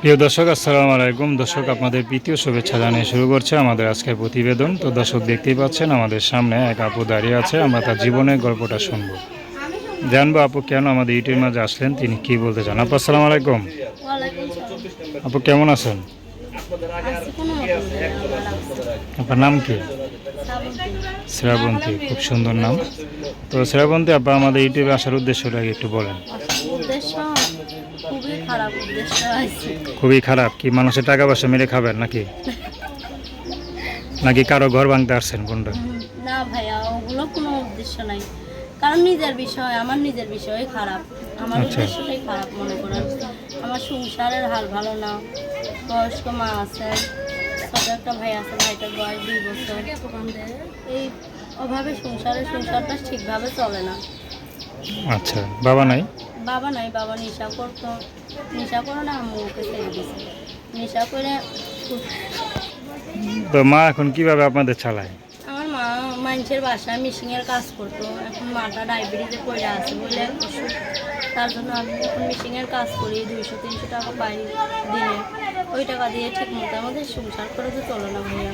প্রিয় দর্শক, আসসালামু আলাইকুম। দর্শক, আপনাদের প্রীতীয় শুভেচ্ছা জানিয়ে শুরু করছে আমাদের আজকের প্রতিবেদন। তো দর্শক, দেখতেই পাচ্ছেন, আমাদের সামনে এক আপু দাঁড়িয়ে আছে, আমরা তার জীবনের গল্পটা শুনব। জানব আপু, কেন আমাদের ইউটিউবের মাঝে আসলেন, তিনি কি বলতে চান? আপু, আসসালামু আলাইকুম। আপু, কেমন আছেন। আপনার নাম কি? শ্রাবন্তী। খুব সুন্দর নাম। তো শ্রাবন্তী আপা, আমাদের ইউটিউবে আসার উদ্দেশ্যটা একটু বলেন। খুবই খারাপ উদ্দেশ্য খুবই খারাপ কি মানুষের টাকা পয়সা মেরে খাবেন নাকি? নাকি কারও ঘর ভাঙতে আসছেন কোনটা না ভাইয়া ওগুলো কোনো উদ্দেশ্য নাই। কারণ নিজের বিষয় আমার নিজের বিষয় খারাপ। আমার আচ্ছা। উদ্দেশ্যটাই খারাপ মনে করেন। আমার সংসারের হাল ভালো না বয়স্ক মা আছে ছোট একটা ভাই আছে ভাইটার বয়স দুই বছর। এই অভাবে সংসারের সংসারটা ঠিকভাবে চলে না। আচ্ছা বাবা নাই? বাবা নাই বাবা নেশা করতো। নেশা করে না আম্মু ওকে ছেড়ে দিছে। নেশা করে তো মা এখন কীভাবে আপনাদের চালায়? আমার মা মানুষের বাসায় মিশিংয়ের কাজ করতো। এখন মাটা ডায়াবেটিসে পড়ে আছে বলে ওষুধ তার জন্য আমি এখন মিশিংয়ের কাজ করি দুইশো তিনশো টাকা পাই দিনে। ওই টাকা দিয়ে ঠিক মতো আমাদের সংসার করে তো চলে না ভাইয়া।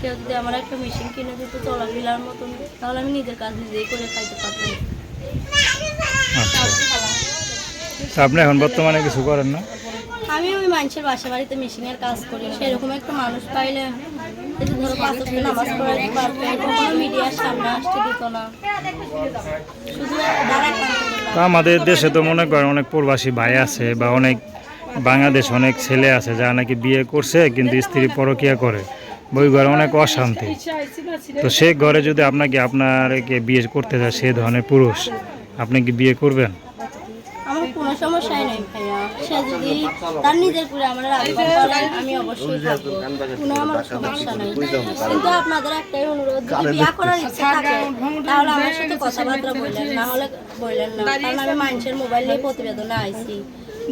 কেউ যদি আমার একটা মেশিন কিনে দিত চলাফেরার মতন তাহলে আমি নিজের কাজ নিজেই করে খাইতে পারতাম। আচ্ছা। আপনি এখন বর্তমানে কিছু করেন না? আমি ওই মানুষের বাসা বাড়িতে মেশিনের কাজ করি। সেরকম একটা মানুষ পাইলে ধরো পাঁচ নামাজ পড়াইতে পারবে কখনো মিডিয়ার সামনে আসতে দিত না। তা আমাদের দেশে তো মনে করেন অনেক প্রবাসী ভাই আছে বা অনেক বাংলাদেশ অনেক ছেলে আছে যারা নাকি বিয়ে করছে কিন্তু স্ত্রী পরকিয়া করে। বই ঘরে অনেক অশান্তি। তো সে ঘরে যদি আপনাকে আপনাকে বিয়ে করতে যায় সে ধরনের পুরুষ আপনি কি বিয়ে করবেন? সমস্যাই নেই সে যদি তার নিজের করে আমার আমি অবশ্যই কোনো আমার সমস্যা নেই। কিন্তু আপনাদের একটাই অনুরোধ, যদি বিয়া করার ইচ্ছা থাকে, তাহলে আমার সাথে কথাবার্তা বললেন না হলে বললেন না। কারণ আমি মানুষের মোবাইল নিয়ে প্রতিবেদনে আইছি।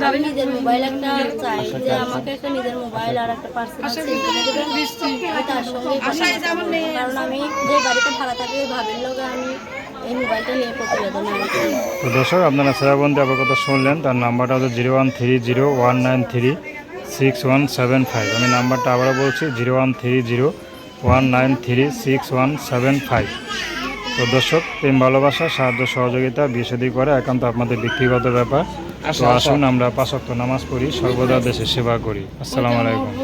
আমি নিজের মোবাইল একটা চাই যে আমাকে একটা নিজের মোবাইল আর একটা পার্সোনাল তার সঙ্গে কারণ আমি যে বাড়িতে ভাড়া থাকি, ওই ভাবির লোক আমি এই মোবাইলটা নিয়ে প্রতিবেদনে আইছি তো দর্শক আপনারা সেরাবন্দি আপনার কথা শুনলেন তার নাম্বারটা হচ্ছে zero one three zero one nine three six one seven five. আমি নাম্বারটা আবারও বলছি zero one three zero one nine three six one seven five. তো দর্শক প্রেম ভালোবাসা সাহায্য সহযোগিতা বিয়ে করে একান্ত আপনাদের ব্যক্তিগত ব্যাপার। তো আসুন আমরা পাঁচক্ত নামাজ পড়ি সর্বদা দেশের সেবা করি। আসসালামু আলাইকুম।